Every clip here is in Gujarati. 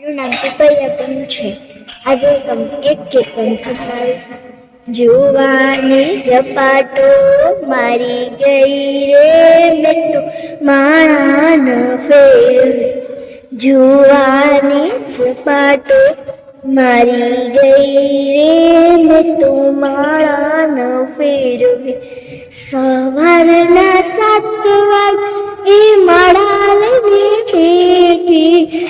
મારું નામ પીપળિયાપન છે. આજે એક કીર્તન સંભળાવીશ જુવાની ઝપાટો મારી ગઈ રે મેં તો માણાન ફેરવી. જુવાની ઝપાટો મારી ગઈ રે મેં તો માણાન ફેરવી. સવારના સાત વાગે એ માળા લેવી બેઠી.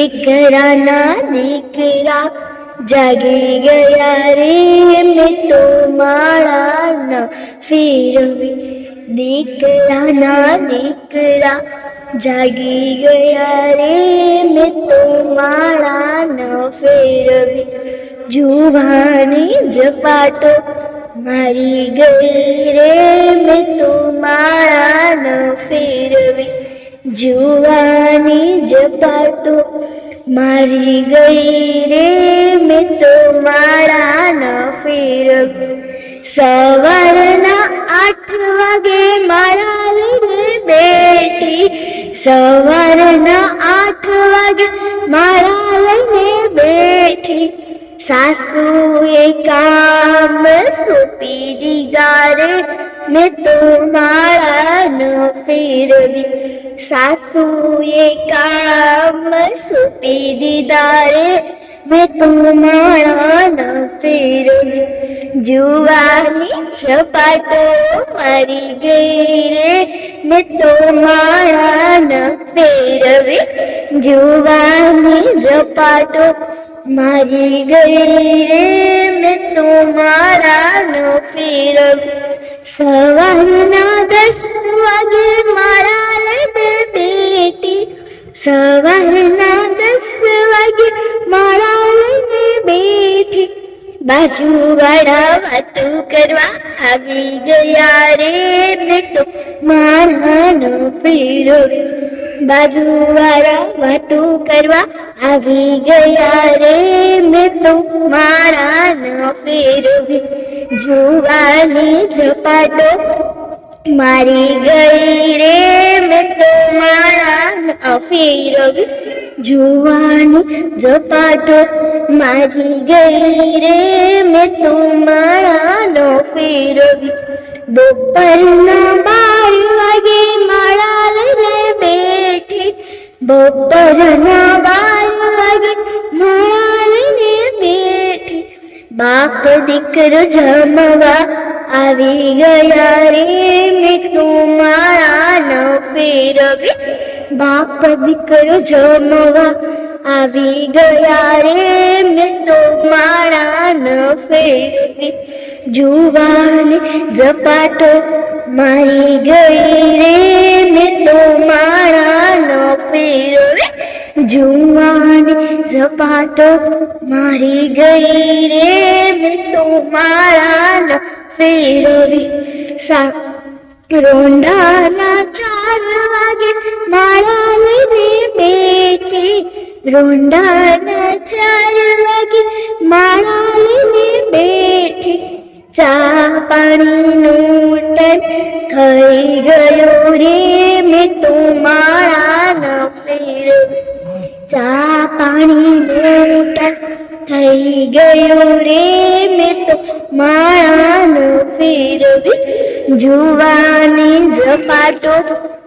દીકરાના દીકરા જાગી ગયા રે મેં તો માળા ન ફેરવી. દીકરાના દીકરા જાગી ગયા રે મેં તો માળા ન ફેરવી. જુવાની જપાટો મારી ગઈ રે મેં તો માળા ન ફેરવી. જુવાની ઝપાટો મારી ગઈ રે મેં તો મારા ન ફેરવી સવારના આઠ વાગે મારા લઈને બેઠી. સવારના આઠ વાગે મારા લઈને બેઠી. સાસુએ કામ સોંપી દીધા રે, મેં તો મારા ન ફેરવી. સાસુએ કામ સોંપી દીધા રે મેં તો માળા ન ફેરવી જુવાની છપાટો મારી ગઈ રે મેં તો માળા ન ફેરવી જુવાની ઝપાટો મારી ગઈ રે મેં તો માળા ન ફેરવી સવારના દસ વાગે માળા લઈને બેઠી સવારના દસ વાગે માળા લઈને બેઠી બાજુ વાળા વાતો કરવા આવી ગયા રે મેં તો માળાનો ફેરવી બાજુ વાળા વાતો કરવા આવી ગયા રે મેં તો માળાનો જોવાની જુવાની ઝપાટો મારી ગઈ રે ફેરવી જુવાની ઝપાટો મારી ગઈ રે મેં તો માળાનો ફેરવી બપોરના બાર વાગે માળા લઈને બેઠી બપોરના બાર વાગે માળા લઈને બેઠી બાપ દીકરો જમવા આવી ગયા રે મેં તો માળા ન ફેરવી બાપ દીકરો જમવા આવી ગયા રે મેં તો માળા ન ફેરવી જુવાની ઝપાટો મારી ગઈ રે મેં તો માળા ન ફેરવી જુવાની ઝપાટો મારી ગઈ રે મેં તો માળા ન ફેરવી સા રોંડાના ચાર વાગે માળા લઈને બેઠી રોંડાના ચાર વાગે માળા લઈને ચા પાણીનું ટાઈમ થઈ ગયો રે મેં તું માળા ન ફેર ચા પાણીનું ટાઈમ થઈ ગયો રે મેં તો માળાનો ફેરવી જુવાની ઝપાટો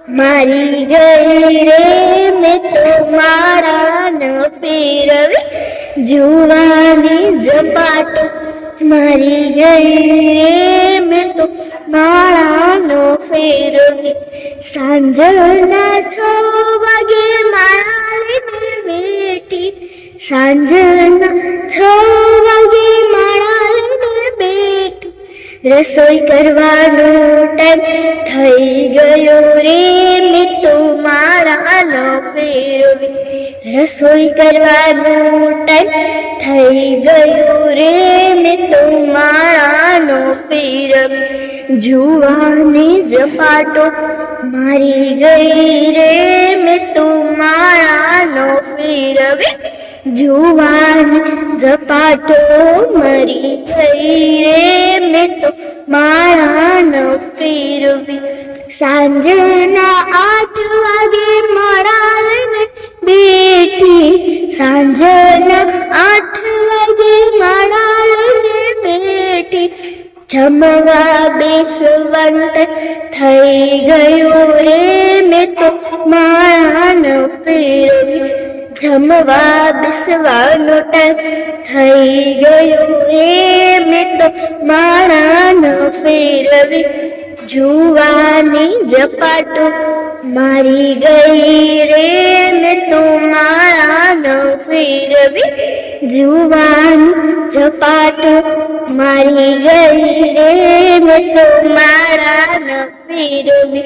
મારી ગઈ રે, મેં તો માળા ન ફેરવી. જુવાની ઝપાટો મારી ગઈ રે, મેં તો મારા ન ફેરવી. સાંજના છ વાગે મારા બેઠી સાંજના છ વાગે રસોઈ કરવાનો ટાઈમ થઈ ગયો રે મિત્રો મારા ન ફેરવી. રસોઈ કરવાનો ટાઈમ થઈ ગયો રે મિત્રો મારા નો ફેરવી. જુવાની જપાટો મારી ગઈ રે મિત્રો મારા નો ફેરવી. જુવાની ઝપાટો મરી થઈ રે, મેં તો ન ફેરવી સાંજના આઠ વાગે માળા લઈને બેઠી. સાંજના આઠ વાગે માળા લઈને બેઠી. જમવા બેસવંત થઈ ગયો રે, મેં તો માળાનો ફેરવી જમવા બેસવાનો ટાઈમ થઈ ગયો રે મેં તો માણાનો ફેરવી, જુવાની ઝપાટો મારી ગઈ રે મેં તો માળાનો ફેરવી, જુવાની જપાટો મારી ગઈ રે મેં તો મારાનો ફેરવી.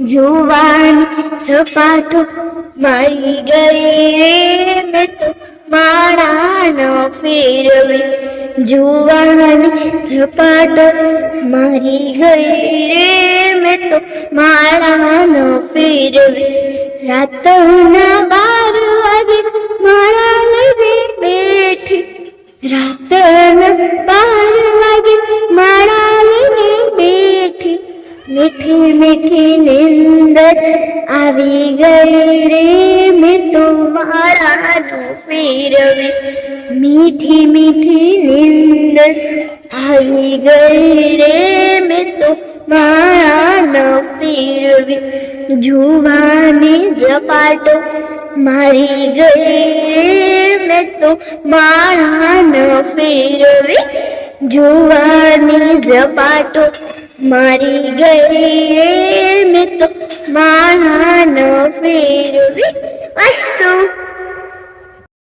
જુવાન સપાટો મારી ગઈ રે મેં માળાનો ફેરવી. જુવાન સપાટો મારી ગઈ રે મેં તો માળાનો ફેરવી. રાતના બાર વાગે માળા લઈને બેઠી. રાતના બાર માળાનો ફેરવી મીઠી મીઠી નિંદર આવી ગઈ રે મેં તો માળાનો ફેરવી જુવાની ઝપાટો મારી ગઈ રે મેં તો માળાનો ફેરવી જુવાની ઝપાટો મારી ગઈ રે મેં તો માળાનો ફેરવી અસ્તુ